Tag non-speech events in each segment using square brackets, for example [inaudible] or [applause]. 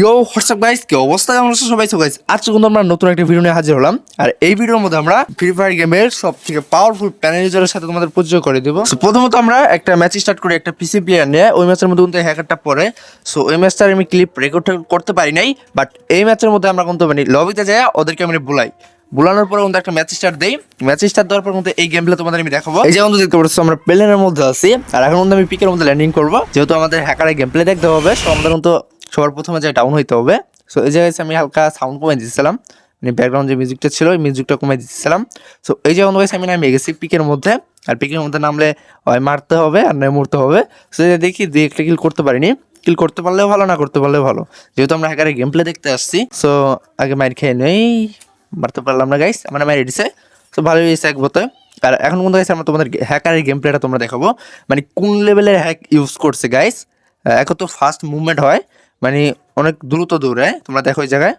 ইয়ো WhatsApp guys কি অবস্থা? কেমন আছে সবাই? গাইস আজকে কিন্তু আমরা নতুন একটা ভিডিও নিয়ে হাজির হলাম। আর এই ভিডিওর মধ্যে আমরা ফ্রি ফায়ার গেমের সব থেকে পাওয়ারফুল প্যানেজারের সাথে তোমাদের পরিচয় করে দেবো। প্রথমত আমরা একটা ম্যাচ স্টার্ট করি একটা পিসি প্লেয়ার নিয়ে। ওই ম্যাচের মধ্যে কিন্তু হ্যাকারটা পড়ে। সো ওই ম্যাচটার আমি ক্লিপ রেকর্ড করতে পারি নাই বাট এই ম্যাচের মধ্যে আমরা কিন্তু মানে লবিতে যাই ওদেরকে আমি বুলাই। বুলানোর পরে কিন্তু একটা ম্যাচ স্টার্ট দেই। ম্যাচ স্টার্ট দেওয়ার পর কিন্তু এই গেমগুলো তোমাদের আমি দেখাবো। এই যে বন্ধু, দেখতে পাচ্ছ, আমরা প্লেনের মধ্যে আছি। আর এখন কিন্তু আমি পিকের মধ্যে ল্যান্ডিং করব। যেহেতু আমাদের হ্যাকারের গেম প্লে দেখতে হবে সো আমাদের কিন্তু সবার প্রথমে যে ডাউন হইতে হবে সো এই জায়গায় আমি হালকা সাউন্ড কমে দিচ্ছিলাম মানে ব্যাকগ্রাউন্ড যে মিউজিকটা ছিল, ওই মিউজিকটা কমে দিচ্ছিলাম সো এই যে বন্ধু আমি নামে গেছি পিকের মধ্যে, আর পিকের মধ্যে নামলে, হয় মারতে হবে আর নয় মরতে হবে সো দেখি, দুই একটা কিল করতে পারিনি কিল করতে পারলেও ভালো, না করতে পারলেও ভালো, যেহেতু আমরা হ্যাকারের গেম প্লে দেখতে আসছি সো আগে মাইর খেয়ে নেই, মারতে পারলাম না গাইস আমার মাইর দিছে তো ভালোই হয়েছে এক বতে আর এখন কিন্তু গাইস আমরা তোমাদের হ্যাকারের গেম প্লেটা তোমরা দেখাবো মানে কোন লেভেলের হ্যাক ইউজ করছে গাইস এখন তো ফার্স্ট মুভমেন্ট হয় মানে অনেক দ্রুত দৌড়ায়। তোমরা দেখো ওই জায়গায়।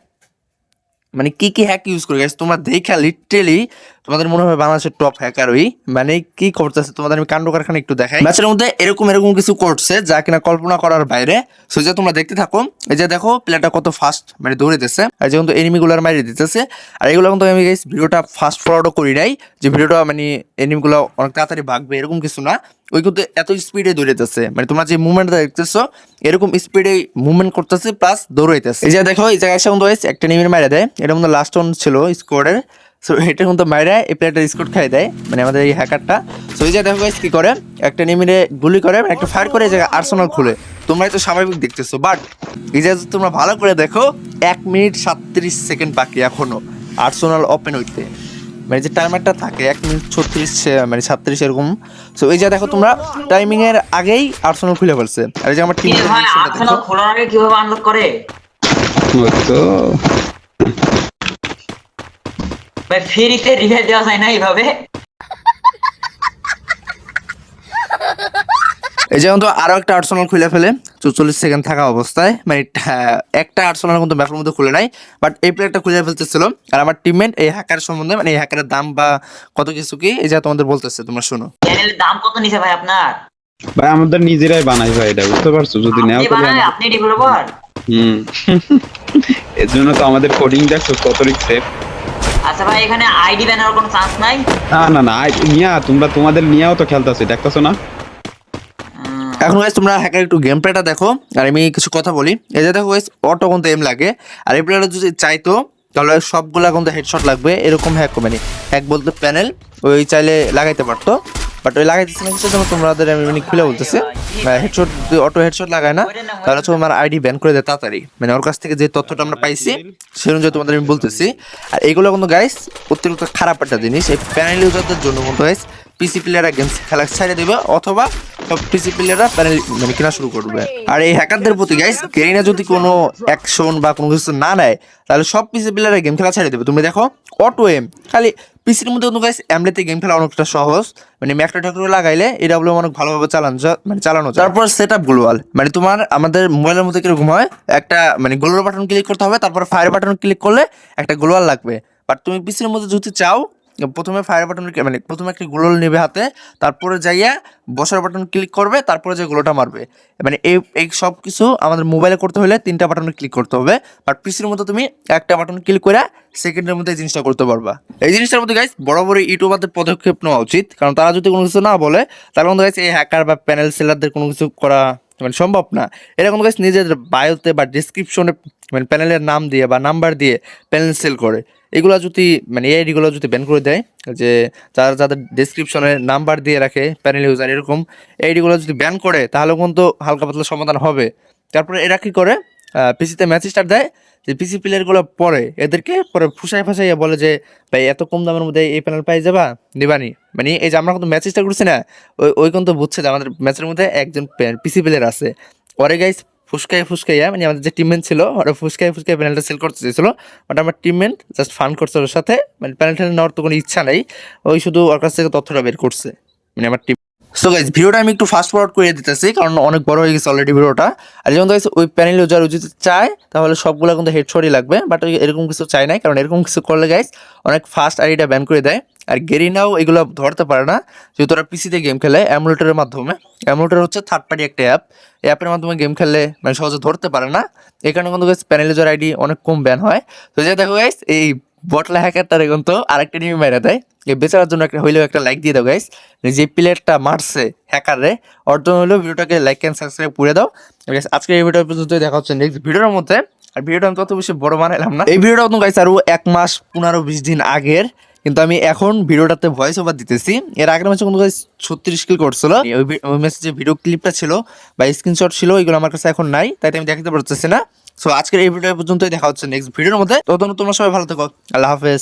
মানে কি কি হ্যাক ইউজ করে গেছে তোমরা দেখা লিটারেলি তোমাদের মনে হবে বাংলাদেশের টপ হ্যাকার ওই। মানে কি করতেছে? তোমাদের আমি কাণ্ড কারখানা একটু দেখাই। ম্যাচের মধ্যে এরকম এরকম কিছু করছে যা কিনা কল্পনা করার বাইরে। সো যে তোমরা দেখতে থাকো, এই যে দেখো প্লেয়ারটা কত ফাস্ট মানে দৌড়েতেছে আর যে কিন্তু এনিমিগুলোর মারি দিতেছে। আর এগুলো কিন্তু আমি ভিডিওটা ফাস্ট ফরওয়ার্ডও করি নাই। যে ভিডিওটা মানে এনিমিগুলো অনেক তাড়াতাড়ি ভাগবে, এরকম কিছু না। ওই কিন্তু এত স্পিডে দৌড়াইতেছে। মানে তোমরা যে মুভমেন্টটা দেখতেছো, এরকম স্পিডে মুভমেন্ট করতেছে প্লাস দৌড়াইতেছে। এই যে দেখো, এই জায়গায় guys একটা নিমির মারা দেয়। এটা মধ্যে লাস্ট অন ছিল স্কোয়াডের সো এটা কিন্তু মাইরা এই প্লেয়ারটা স্কোর খাই দেয় মানে আমাদের এই হ্যাকারটা সো এই যে দেখো কি করে? একটা নিমিরে গুলি করে মানে একটা ফায়ার করে, এই জায়গায় আর্সেনাল খুলে। তোমরা তো স্বাভাবিক দেখতেছো বাট এই যে তোমরা ভালো করে দেখো, এক মিনিট সাতত্রিশ সেকেন্ড বাকি এখনও। আর্সেনাল ওপেন হইতে। মানে যে টাইমারটা থাকে এক মিনিট ছত্রিশ মানে সাতত্রিশ এরকম। তো এই যে দেখো তোমরা টাইমিং এর আগেই আর্সেনাল খুলে ফেলছে। আর এই যে আমার টিম আর্সেনাল খোলার আগে কীভাবে আনলক করে? তো ভাই ফ্রিতে রিভাইভ দেওয়া যায় না এইভাবে? এই যে তো আরও একটা আর্সেনাল খুলে ফেলে। চল্লিশ সেকেন্ড থাকা অবস্থায়। মানে একটা আর্সেনাল কিন্তু ম্যাপের মধ্যে খুলে নাই বাট এই প্লেয়ারটা খুলে ফেলতেছিল। আর আমার টিমমেট এই হ্যাকার সম্বন্ধে মানে এই হ্যাকারের দাম বা কত কিছু কি এই যে তোমাদের বলতেছে তোমরা শোনো। চ্যানেলের দাম কত নিছে ভাই আপনার? ভাই আমাদের নিজেরাই বানাই ভাই এটা বুঝতে পারছ? যদি নেও আপনি তাহলে আপনি ডেভেলপার হুম। [laughs] এর জন্য তো আমাদের কোডিং দেখছ কত সেফ আচ্ছা ভাই এখানে আইডি বানানোর কোনো চান্স নাই? না না না নিয়া তোমরা তোমাদের নিয়াও তো খেলতেছো দেখতেছো না? এখন guys, তোমরা হ্যাকার একটু গেম প্লেটা দেখো, আর আমি কিছু কথা বলি। এই যে দেখো guys অটো কিন্তু এম লাগে। আর এই প্লেয়ারটা যদি চাইতো, তাহলে সবগুলা কিন্তু হেডশট লাগবে, এরকম হ্যাক মানে হ্যাক বলতে প্যানেল ওই চাইলে লাগাইতে পারতো। বাট ওই লাগাইতেছে না কিছু তোমাদের আমি মানে খুলে বলতেছি হেডশট অটো হেডশট লাগায় না, তাহলে হচ্ছে তোমার আইডি ব্যান করে দেয় তাড়াতাড়ি। মানে ওর কাছ থেকে যে তথ্যটা আমরা পাইছি, সেই অনুযায়ী তোমাদের আমি বলতেছি। আর এইগুলো কিন্তু গাইস অতিরিক্ত খারাপ একটা জিনিস। এই প্যানেল ইউজারদের জন্য কিন্তু গাইস পিসি প্লেয়াররা গেম খেলা ছেড়ে দেবে, অথবা সব পিসি প্লেয়াররা প্যানেল মানে কেনা শুরু করবে। আর এই হ্যাকারদের প্রতি গাইস গেরিনা যদি কোনো অ্যাকশন বা কোনো কিছু না নেয়, তাহলে সব পিসি প্লেয়াররা গেম খেলা ছেড়ে দেবে। তুমি দেখো অটো এম খালি পিসির মধ্যে কিন্তু গাইস এমলেতে গেম খেলা অনেকটা সহজ। মানে ম্যাকটা ঠাকুর লাগাইলে এটা বলে অনেক ভালোভাবে চালানো মানে চালানো যায়। তারপর সেট আপ গ্লোয়াল মানে তোমার আমাদের মোবাইলের মধ্যে কীরকম হয়, একটা মানে গ্লোয়াল বাটন ক্লিক করতে হবে, তারপর ফায়ার বাটন ক্লিক করলে একটা গ্লোয়াল লাগবে। বাট তুমি পিসির মধ্যে যদি চাও প্রথমে ফায়ার বাটন মানে প্রথমে একটা গ্লোল নেবে হাতে, তারপরে যাইয়া বসার বাটন ক্লিক করবে, তারপরে যে গ্লোটা মারবে। মানে এই এই সব কিছু আমাদের মোবাইলে করতে হলে তিনটা বাটন ক্লিক করতে হবে। বাট পিসির মধ্যে তুমি একটা বাটন ক্লিক করে সেকেন্ডের মধ্যে এই জিনিসটা করতে পারবা। এই জিনিসটার মধ্যে গাইস বড় বড় ইউটিউবারদের পদক্ষেপ নেওয়া উচিত। কারণ তারা যদি কোনো কিছু না বলে, তাহলে কিন্তু গাইস এই হ্যাকার বা প্যানেল সেলারদের কোনো কিছু করা মানে সম্ভব না। এরকম গাছ নিজের বায়োতে বা ডিসক্রিপশনে মানে প্যানেলের নাম দিয়ে বা নাম্বার দিয়ে প্যানেল সেল করে। এগুলো যদি মানে এই আইডিগুলো যদি ব্যান করে দেয়, যে যারা যাদের ডিসক্রিপশনে নাম্বার দিয়ে রাখে প্যানেল ইউজার এরকম এআইডিগুলো আইডিগুলো যদি ব্যান করে, তাহলে কিন্তু হালকা পাতলা সমাধান হবে। তারপরে এরা কী করে? পিসিতে ম্যাচ দেয় যে পিসি প্লেয়ারগুলো পরে, এদেরকে পরে ফুসাই ফাসাইয়া বলে যে, ভাই, এত কম দামের মধ্যে এই প্যানেল পাই যাবা? নিবানি। মানে এই যে আমরা কিন্তু ম্যাচ করছি না, ওই ওই কিন্তু বুঝছে যে আমাদের ম্যাচের মধ্যে একজন পিসি প্লেয়ার আছে। পরে গাইস ফুসকাই ফুসকাইয়া মানে আমাদের যে টিমমেট ছিল, ওরা ফুসকাই ফুসকাই প্যানেলটা সেল করতে চেয়েছিল বাট আমার টিমমেট জাস্ট ফান করছে ওর সাথে মানে প্যানেল ট্যানেল নেওয়ার তো কোনো ইচ্ছা নেই, ওই শুধু ওর কাছ থেকে তথ্যটা বের করছে। মানে আমার টিম সো গাইজ ভিডিওটা আমি একটু ফাস্ট ফরওয়ার্ড করে দিতেছি, কারণ অনেক বড় হয়ে গেছে অলরেডি ভিডিওটা আর যেমন গাইজ ওই প্যানেল ইউজার যদি চায়, তাহলে সবগুলো কিন্তু হেডশটই লাগবে বাট এরকম কিছু চাই নাই, কারণ এরকম কিছু করলে গাইজ অনেক ফাস্ট আইডিটা ব্যান করে দেয়। আর গেরিনাও এগুলো ধরতে পারে না, যেহেতু ওরা পিসিতে গেম খেলে অ্যামুলেটারের মাধ্যমে। অ্যামুলেটার হচ্ছে থার্ড পার্টি একটা অ্যাপ এই অ্যাপের মাধ্যমে গেম খেললে মানে সহজে ধরতে পারে না। এই কারণে কিন্তু প্যানেলেজর আইডি অনেক কম ব্যান হয়। তো যে দেখো গাইস এই বটলা হ্যাকারটারে তো আরেকটা নিয়ে মেরে দেয়। এই বেচারার জন্য একটা হইলেও একটা লাইক দিয়ে দাও গাইস যে প্লেয়ারটা মারছে হ্যাকারে ওর জন্য হলেও ভিডিওটাকে লাইক অ্যান্ড সাবস্ক্রাইব করে দাও। আজকে এই ভিডিও পর্যন্ত দেখা হচ্ছে নেক্সট ভিডিওর মধ্যে। আর ভিডিওটা আমি তত বেশি বড় বানাইলাম না। এই ভিডিওটা কিন্তু গাইস আরও এক মাস, পনেরো, বিশ দিন আগের। কিন্তু আমি এখন ভিডিওটাতে ভয়েস ওভার দিতেছি। এর আগের কিন্তু গাইস ছত্রিশ কিল করছিল। ওই ম্যাচে যে ভিডিও ক্লিপটা ছিল বা স্ক্রিনশট ছিল, ওইগুলো আমার কাছে এখন নাই, তাই আমি দেখাতে পারতেছি না। সো আজকের এই ভিডিও পর্যন্তই, দেখা হচ্ছে নেক্সট ভিডিওর মধ্যে। তখন তোমরা সবাই ভালো থাকো। আল্লাহ হাফেজ।